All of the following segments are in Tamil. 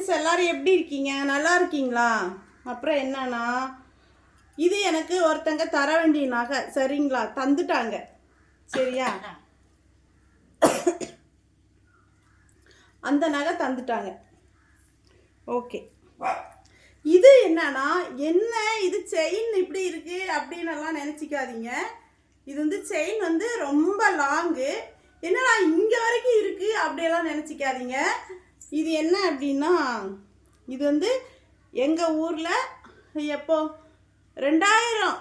ஃப்ரெண்ட்ஸ் எல்லாரும் எப்படி இருக்கீங்க? நல்லா இருக்கீங்களா? அப்புறம் என்னன்னா இது எனக்கு ஒருத்தங்க தர வேண்டிய நகை. சரிங்களா? தந்துட்டாங்க. சரியா? அந்த நகை தந்துட்டாங்க. ஓகே. இது என்னன்னா என்ன இது செயின் இப்படி இருக்கு அப்படின்னு எல்லாம் நினச்சிக்காதீங்க. இது வந்து செயின் வந்து ரொம்ப லாங்கு என்னடா இங்கே வரைக்கும் இருக்குது அப்படியெல்லாம் நினச்சிக்காதீங்க. இது என்ன அப்படின்னா இது வந்து எங்கள் ஊரில் எப்போ? ரெண்டாயிரம்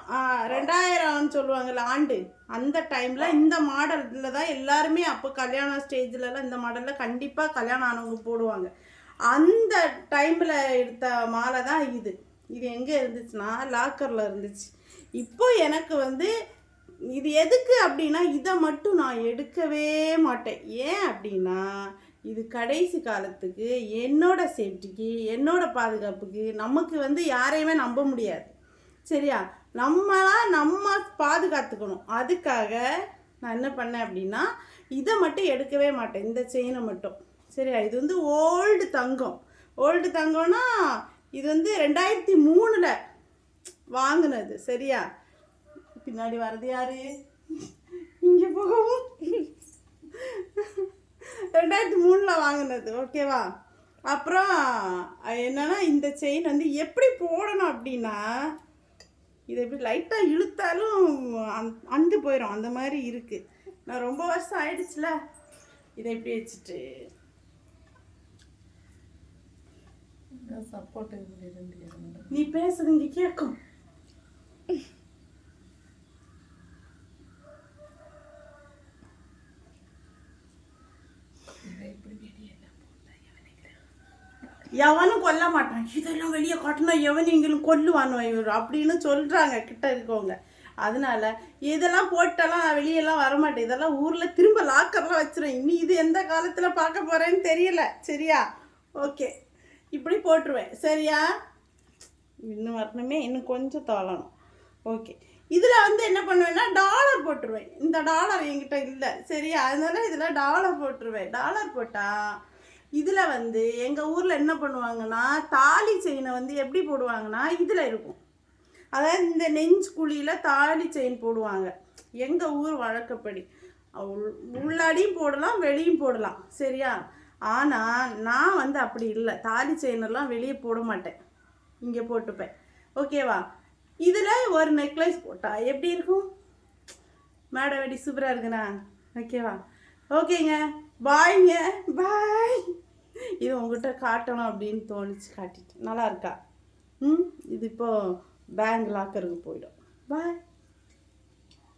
ரெண்டாயிரம்னு சொல்லுவாங்கல்ல ஆண்டு. அந்த டைமில் இந்த மாடலில் தான் எல்லாருமே அப்போ கல்யாண ஸ்டேஜ்லலாம் இந்த மாடலில் கண்டிப்பாக கல்யாணம் ஆனவங்க போடுவாங்க. அந்த டைமில் எடுத்த மாலை தான் இது. இது எங்கே இருந்துச்சுன்னா லாக்கரில் இருந்துச்சு. இப்போ எனக்கு வந்து இது எதுக்கு அப்படின்னா இதை மட்டும் நான் எடுக்கவே மாட்டேன். ஏன் அப்படின்னா இது கடைசி காலத்துக்கு என்னோட சேஃப்டிக்கு என்னோட பாதுகாப்புக்கு நமக்கு வந்து யாரையுமே நம்ப முடியாது. சரியா? நம்மளா நம்ம பாதுகாத்துக்கணும். அதுக்காக நான் என்ன பண்ணேன் அப்படின்னா இதை மட்டும் எடுக்கவே மாட்டேன். இந்த செயினை மட்டும். சரியா? இது வந்து ஓல்டு தங்கம். ஓல்டு தங்கம்னா இது வந்து ரெண்டாயிரத்தி மூணில் வாங்கினது. சரியா? பின்னாடி வர்றது யாரு? இங்கே போகவும் ரெண்டாயிரத்தி மூணில் வாங்கினது ஓகேவா அப்புறம் என்னன்னா இந்த செயின் வந்து எப்படி போடணும் அப்படின்னா இதை எப்படி லைட்டாக இழுத்தாலும் அந்- அந்து போயிடும் அந்த மாதிரி இருக்குது நான் ரொம்ப வருஷம் ஆயிடுச்சுல இதை எப்படி வச்சுட்டு. சப்போர்ட் நீ பேசுறது இங்கே கேட்கும் எவனும் கொல்ல மாட்டான். இதெல்லாம் வெளியே காட்டினா எவனைங்களும் கொல்லுவானோ இவர் அப்படின்னு சொல்கிறாங்க கிட்ட இருக்கவங்க. அதனால இதெல்லாம் போட்டெல்லாம் நான் வெளியெல்லாம் வரமாட்டேன். இதெல்லாம் ஊரில் திரும்ப லாக்கர்லாம் வச்சிருவேன். இனி இது எந்த காலத்தில் பார்க்க போகிறேன்னு தெரியல. சரியா? ஓகே. இப்படி போட்டுருவேன். சரியா? இன்னும் வரணுமே? இன்னும் கொஞ்சம் தோலணும் ஓகே. இதில் வந்து என்ன பண்ணுவேன்னா டாலர் போட்டுருவேன். இந்த டாலர் என்கிட்ட இல்லை. சரியா? அதனால இதில் டாலர் போட்டுருவேன். டாலர் போட்டால் இதில் வந்து எங்கள் ஊரில் என்ன பண்ணுவாங்கன்னா தாலி செயினை வந்து எப்படி போடுவாங்கன்னா இதில் இருக்கும். அதாவது இந்த நெஞ்சு குழியில் தாலி செயின் போடுவாங்க. எங்கள் ஊர் வழக்கப்படி. உள்- உள்ளாடியும் போடலாம் வெளியும் போடலாம். சரியா? ஆனால் நான் வந்து அப்படி இல்லை. தாலி செயினெல்லாம் வெளியே போட மாட்டேன். இங்கே போட்டுப்பேன். ஓகேவா இதில் ஒரு நெக்லஸ் போட்டால் எப்படி இருக்கும்? மேடை வெடி சூப்பராக இருக்குண்ணா ஓகேவா ஓகேங்க பாய்ங்க பாய் இது உங்ககிட்ட காட்டணும் அப்படின்னு தோணுச்சு காட்டிட்டு நல்லா இருக்கா? ம்? இது இப்போது பேங்க் லாக்கருக்கு போயிடும். பாய்